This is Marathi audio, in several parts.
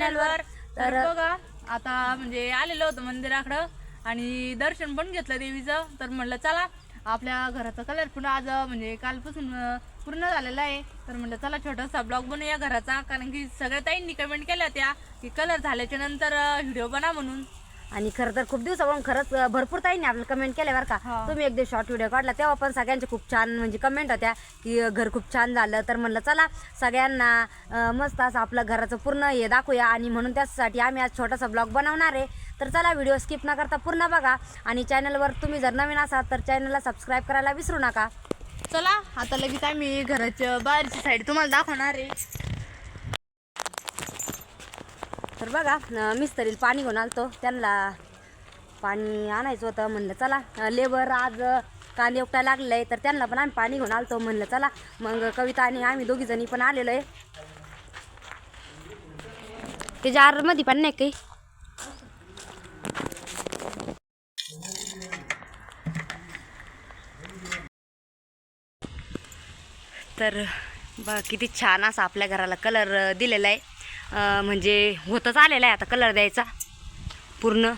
या युट्यूब चॅनल वर. तर बघा आता म्हणजे आलेलो होतो मंदिराकडं आणि दर्शन पण घेतलं देवीचं. तर म्हणलं चला आपल्या घराचा कलर पुन्हा आज म्हणजे कालपासून पूर्ण झालेला आहे. तर म्हणलं चला छोटासा ब्लॉग बनवूया घराचा. कारण की सगळ्या ताईंनी कमेंट केल्या त्या की कलर झाल्याच्यानंतर व्हिडिओ बना म्हणून. आणि खरं तर खूप दिवसापासून खरंच भरपूर ताईंनी आपल्याला कमेंट केल्या बरं का. तुम्ही एक दिवस शॉर्ट व्हिडिओ काढला तेव्हा पण सगळ्यांचे खूप छान म्हणजे कमेंट होत्या की घर खूप छान झालं. तर म्हणलं चला सगळ्यांना मस्त असं आपलं घराचं पूर्ण हे दाखवूया आणि म्हणून त्यासाठी आम्ही आज छोटासा ब्लॉग बनवणार आहे. तर चला व्हिडिओ स्किप न करता पूर्ण बघा. आणि चॅनलवर तुम्ही जर नवीन असाल तर चॅनलला सबस्क्राईब करायला विसरू नका. चला आता लगेच आम्ही घराच्या बाहेरची साईड तुम्हाला दाखवणार आहे. तर बघा अं, मिस्त्रीला पाणी घेऊन आलतो. त्यांना पाणी आणायचं होतं म्हणलं चला. लेबर आज काल कांदे उपटायला लागलेलं आहे तर त्यांना पण आम्ही पाणी घेऊन आलतो म्हणलं चला. मग कविता आणि आम्ही दोघी जणी पण आलेलो आहे ते जारमध्ये पण नाही काही. तर बघ किती छान असा आपल्या घराला कलर दिलेला आहे म्हणजे होतच आलेला आहे आता कलर द्यायचा पूर्ण.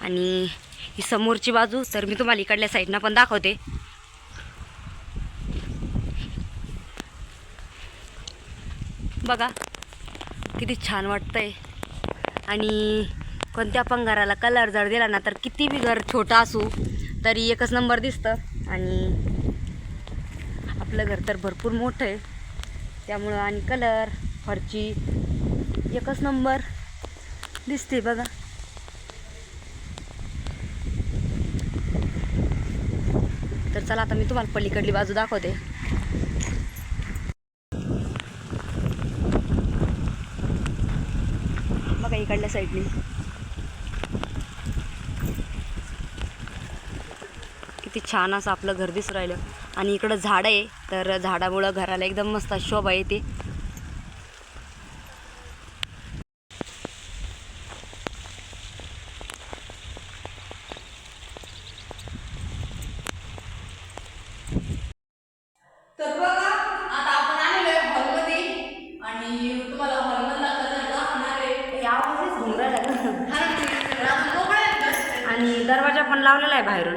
आणि ही समोरची बाजू तर मी तुम्हाला इकडल्या साईडनं पण दाखवते. बघा किती छान वाटतंय. आणि कोणत्या पण घराला कलर जर दिला ना तर किती बी घर छोटं असू तरी एकच नंबर दिसतं. आणि आपलं घर तर भरपूर मोठं आहे. त्यामुळं आणि कलर फरची एकच नंबर दिसते बघा. तर चला आता मी तुम्हाला पलीकडली बाजू दाखवते. बघा इकडल्या साईडनी. किती छान असं आपलं घर दिसून राहिलं. आणि इकडं झाडं आहे तर झाडामुळं घराला एकदम मस्त शोभा येते तर बघा आता आपण आलेलो आहे हॉलमध्ये आणि तुम्हाला हॉलमधला कलर दाखवणार आहे आवाजच घुमू राहिला का? कारण की रात्र मोकळं आहे ना. आणि दरवाजा पण लावलेला आहे बाहेरून.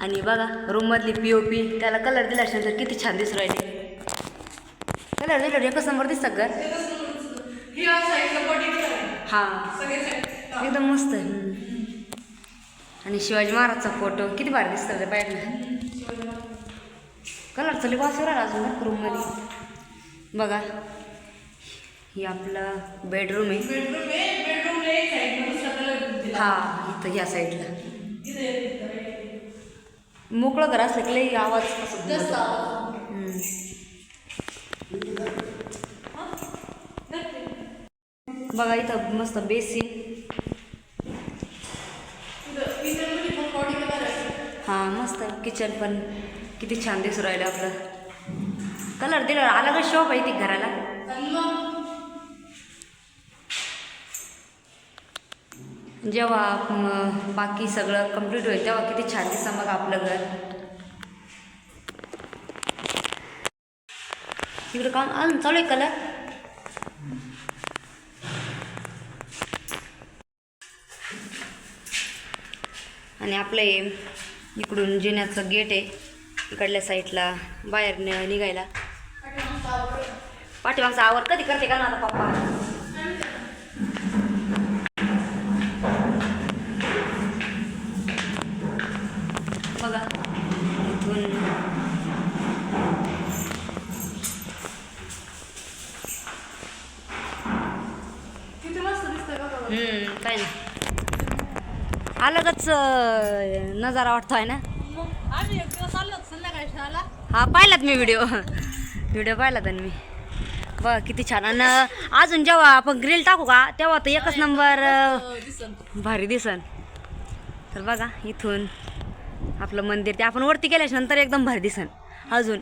आणि बघा रूममधली पी ओ पी त्याला कलर दिल्यानंतर किती छान दिसून राहिले. कलर दिल्यावर एकच नंबर दिसतात घर ही. हां एकदम मस्त आहे. आणि शिवाजी महाराजचा फोटो किती भारी दिसतात त्या बाहेरनं कलर चले वाचू राहिला अजून बरं रूममध्ये बघा ही आपला बेडरूम आहे. दिला. हा इथं ह्या साईडला. मोकळं घर असलं की लई आवाज जास्त. बघा इथं मस्त बेसिन. हा मस्त किचन पण. किती छान दिसून राहिलं आपलं. कलर दिल्यावर आला का शॉप आहे ती घराला आणि मग जेव्हा बाकी सगळं कंप्लीट होईल तेव्हा किती छान दिसतं मग आपलं घर. इकडं काम अजून चालू आहे कलर आणि आपलं हे इकडून जिन्याचं गेट आहे. इकडल्या साईडला बाहेर नि- निघायला. पाठीमागचा आवर कधी करते का ना आता पप्पा बघा इथून किती मस्त दिसतंय बघा बरं. हम्म, काय ना अलगच नजारा वाटतो आहे ना हा पाहिलात मी व्हिडिओ. व्हिडिओ पाहिला तर मी. बघा किती छान. आणि अजून जेव्हा आपण ग्रिल टाकू का तेव्हा तर एकच नंबर भारी दिसन. तर बघा इथून आपलं मंदिर ते आपण वरती गेल्याच्यानंतर एकदम भारी दिसन. अजून.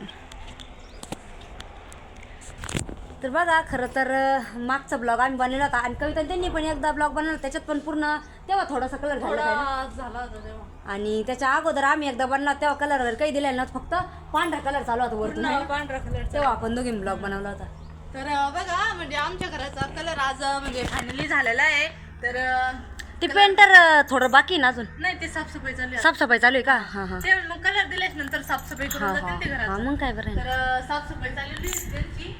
तर बघा खरं तर मागचा ब्लॉग आम्ही बनवला होता आणि कविता त्यांनी पण एकदा ब्लॉग बनवला त्याच्यात पण पूर्ण तेव्हा थोडासा कलर झाला थोडा होता ना. झाला होता तेव्हा. आणि त्याच्या अगोदर आम्ही एकदा बनला तेव्हा कलर वगैरे काही दिलेला नव्हतं फक्त पांढरा कलर चालू होता वरतून. पूर्ण पांढरा कलरचा तेव्हा आपण दोघी ब्लॉग बनवला होता. तर अं, बघा म्हणजे आमच्या घराचा कलर आज अं, म्हणजे फायनली झालेला आहे. तर अं, ते पेंटर थोडं बाकी आहे ना अजून. नाही ते साफसफाई चालू आहे. साफसफाई चालू आहे का? हा हा. ते मग कलर दिल्याच नंतर साफसफाई करून हा जातील ते हा घरात मग काय बरं. आहे ना. तर अं, साफसफाई आहे त्यांची.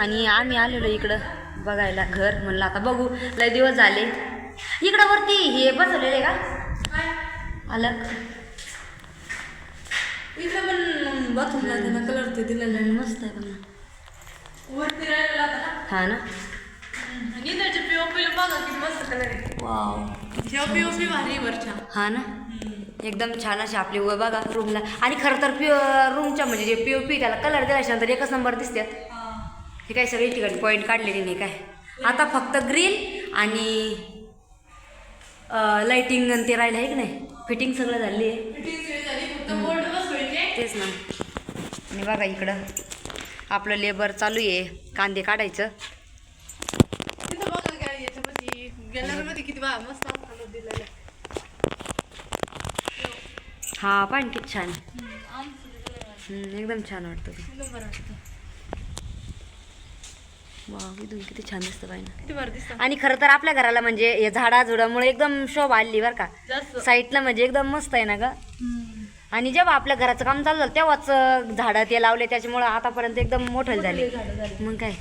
आणि आम्ही आलेलो इकडं बघायला घर म्हणलं आता बघू. लय दिवस झाले. इकडं वरती हे बसवलेले का? आलं. इथं पण बाथरूमला त्यांना कलर ते दिलेला आहे मस्त आहे पण. वरती राहिलेला हा ना. आणि इथं पीओपी बघा किती मस्त कलर आहे. वाव. ह्या पीओपी भारी आहे वरच्या. हा ना. एकदम छान अशी आपली बघा रूमला आणि खरं तर पिओ रूमच्या म्हणजे जे पी ओ पी त्याला कलर दिल्याच्यानंतर एकच नंबर दिसतात हे काय सगळी ठिकाणी पॉईंट काढलेली नाही काय? आता फक्त ग्रिल आणि लाइटिंग आणि ते राहिलं आहे की नाही? फिटिंग सगळं झाली आहे तेच ना. आणि बघा इकडं आपलं लेबर चालू आहे. कांदे काढायचं. हा पण किती छान. एकदम छान वाटतं ते. एकदम बरं वाटतं वाव इथून किती छान दिसतं पाहिजे किती बरं दिसतं. आणि खरं तर आपल्या घराला म्हणजे हे झाडा झुडामुळे एकदम शोभा आली बरं का. साईडला म्हणजे एकदम मस्त आहे ना ग. आणि जेव्हा आपल्या घराचं काम चालू झालं तेव्हाच अं, झाडं ते लावले त्याच्यामुळं आतापर्यंत एकदम मोठं झाले. झाडं झाली मग काय?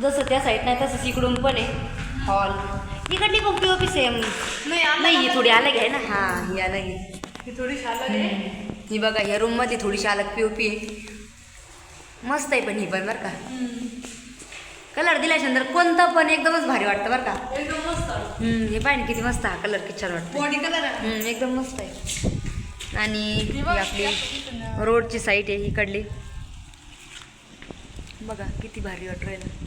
जसं त्या साईड नाही तसंच इकडून पण आहे. हॉल इकडली पण पी ओ पी सेम नाही ही थोडी अलग आहे ना. हा ही अलग आहे ही थोडी आहे ही बघा ह्या रूममध्ये थोडीशी अलग पी ओ पी आहे. मस्त आहे पण ही पण बरं का. कलर दिल्याच्यानंतर कोणतं पण एकदमच भारी वाटतं बरं का. एकदम मस्त. हम्म, हे पाहिजे किती मस्त हा कलर किती छान वाटतं बॉडी कलर एकदम मस्त आहे. आणि ही आपली रोडची साईड आहे इकडली. बघा किती भारी वाटू राहिलं.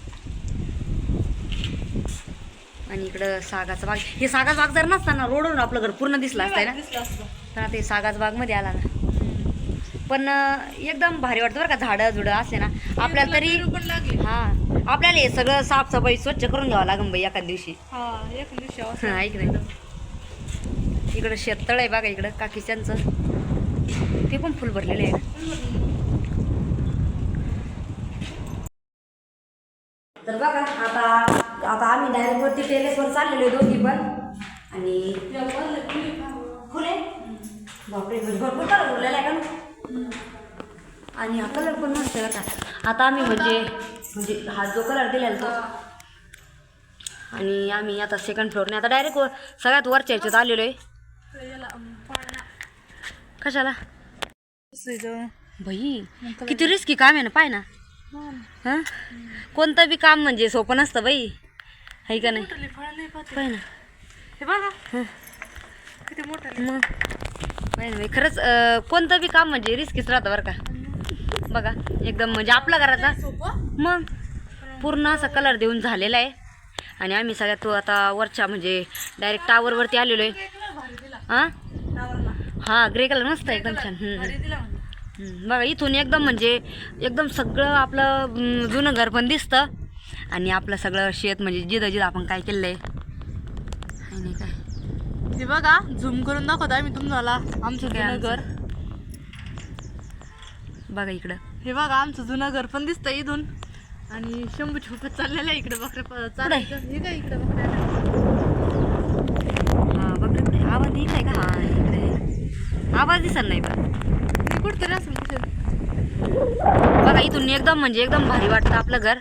आणि इकडं सागाचा बाग. हे सागाच बाग जर नसता ना रोडवरून आपलं घर पूर्ण दिसलं असतंय ना असतं. तर आता हे सागाच बागमध्ये आला ना. पण एकदम भारी वाटतं बरं का झाडं झुडं असले ना आपल्याला तरी हा आपल्याला हे सगळं साफसफाई स्वच्छ करून घ्यावं लागेल बाई एका दिवशी. हा. हा, ऐक नाही इकडं शेततळ आहे बघा इकडं काकीच्यांचं. ते पण फुल भरलेले आहे तर बघा आता आता आम्ही डायरेक्ट वरती टेरेसवर चाललेलो दोघी पण. आणि फुली? बापरे भरपूर कलर उरलेला आहे का? आणि हा कलर पण मस्त आहे बघा आता आम्ही म्हणजे म्हणजे हा जो कलर दिलेला तो आणि आम्ही आता सेकंड फ्लोअरने आता डायरेक्ट सगळ्यात वरच्या ह्याच्यात आलेलो आहे. कशाला. बाई किती रिस्की काम आहे ना पाय ना हा. कोणतं बी काम म्हणजे सोपं नसतं बाई आहे का नाही. पाय ना हे बघा. किती मोठं मग? नाही नाही खरंच अं, कोणतं बी काम म्हणजे रिस्कीच राहतं बरं का. बघा एकदम म्हणजे आपला करायचा सोपं मग? पूर्ण असा कलर देऊन झालेला आहे. आणि आम्ही सगळ्यात तो आता वरच्या म्हणजे डायरेक्ट टावरवरती आलेलो आहे. हां? हां ग्रे कलर मस्त आहे एकदम छान. हम्म, दिला म्हणजे हम्म. बघा इथून एकदम म्हणजे एकदम सगळं आपलं हम्म, जुनं घर पण दिसतं. आणि आपलं सगळं शेत म्हणजे जिथं जिथं आपण काय केलं आहे नाही काय? हे बघा झूम करून दाखवतो आम्ही तुम्हाला आमचं जुनं? घर. बघा इकडं. हे बघा आमचं जुनं घर पण दिसतं इथून. आणि शंभू छोपत चाललेलं आहे इकडे प- चालायचं हे काय इकडे बकऱ्या हा बघा इकडे. आवाज येत आहे का? हा इकडे. आवाज दिसत नाही पण. हे कुठतरी असेल बघा इथून एकदम म्हणजे एकदम भारी वाटतं आपलं घर.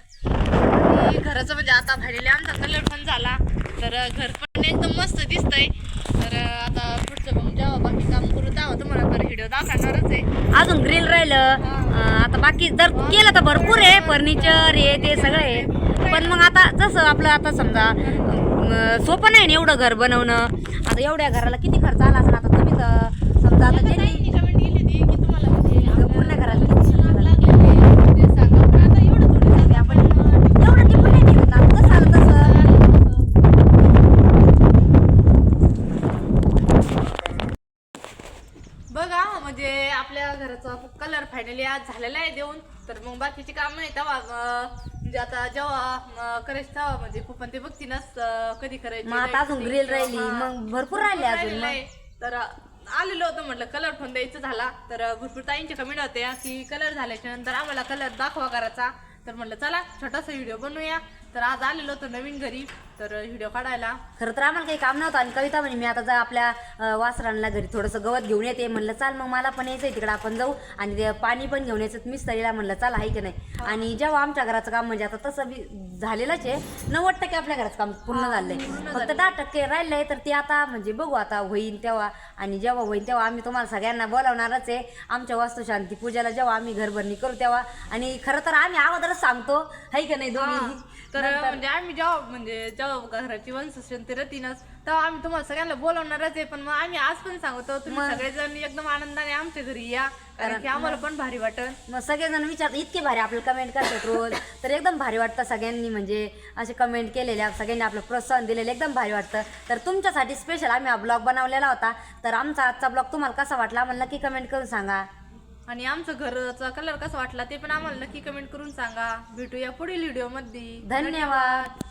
घराचं म्हणजे आता भारीले आमचा कलर पण झाला. तर घर पण एकदम मस्त दिसतंय. तर आता पुढचं मग जेव्हा बाकी काम करू तेव्हा तुम्हाला तर व्हिडिओ दाखवणारच आहे. अजून ग्रिल राहिलं. आता बाकी जर केलं तर भरपूर आहे. फर्निचर हे ते सगळं आहे. पण मग आता जसं आपलं आता समजा सोपं नाही ना एवढं घर बनवणं. आता एवढ्या घराला किती खर्च आला असं आता तुम्ही तर समजा आता म्हणजे पूर्ण घराला किती खर्च लागलेले ते सांगा पण आता एवढं थोडी ते सांगा आपण आपण एवढं टिपून नाही ठेवत ना. जसं आलं तसं बघा म्हणजे आपल्या घराचा कलर फायनली आज झालेला आहे देऊन. तर मग बाकीची काम नाही तेव्हा म्हणजे आता जेव्हा करायचं तेव्हा म्हणजे खूप ते बघतीनच कधी करायची मग आता अजून ग्रिल राहिली मग भरपूर राहिले अजून मग. तर आलेलो होतं म्हटलं कलर पण द्यायचं झाला. तर भरपूर ताईंचे कमेंट होते की कलर झाल्याच्यानंतर आम्हाला कलर दाखवा करायचा तर म्हटलं चला छोटासा व्हिडिओ बनवूया. तर आज आलेलो होतो नवीन घरी तर व्हिडिओ काढायला. खरं तर आम्हाला काही काम नव्हतं आणि कविता म्हणे मी आता जा आपल्या वासरांना घरी थोडंसं गवत घेऊन येते. म्हणलं चाल मग मला पण यायचं तिकडे आपण जाऊ. आणि ते पाणी पण घेऊन यायचं मिस्त्रीला म्हणलं चाल आहे की नाही? आणि जेव्हा आमच्या घराचं काम म्हणजे आता तसं बी झालेलंच आहे नव्वद टक्के आपल्या घराचं काम पूर्ण झालंय. फक्त दहा टक्के राहिलंय तर ते आता म्हणजे बघू आता होईल तेव्हा. आणि जेव्हा होईल तेव्हा आम्ही तुम्हाला सगळ्यांना बोलावणारच आहे. आमच्या वास्तुशांती पूजेला जेव्हा आम्ही घरभरणी करू तेव्हा. आणि खरं तर आम्ही अगोदरच सांगतो हाय का नाही दोन्ही? तर म्हणजे आम्ही जेव्हा म्हणजे जेव्हा घराची वंशशांती रतीनच तेव्हा आम्ही तुम्हाला सगळ्यांना बोलवणारच आहे. पण मग आम्ही आज पण सांगतो तुम्ही सगळेजण एकदम आनंदाने आमच्या घरी या. कारण की आम्हाला पण भारी वाटत मग सगळेजण विचारतात इतके भारी आपलं कमेंट करतात रोज. तर एकदम भारी वाटतं सगळ्यांनी म्हणजे असे कमेंट केलेल्या सगळ्यांनी आपलं प्रोत्साहन दिलेलं एकदम भारी वाटतं. तर तुमच्यासाठी स्पेशल आम्ही हा ब्लॉग बनवलेला होता. तर आमचा आजचा ब्लॉग तुम्हाला कसा वाटला आम्हाला नक्की कमेंट करून सांगा. आणि आमचं घरचा कलर कसा वाटला ते पण आम्हाला नक्की कमेंट करून सांगा. भेटूया पुढील व्हिडिओमध्ये. धन्यवाद.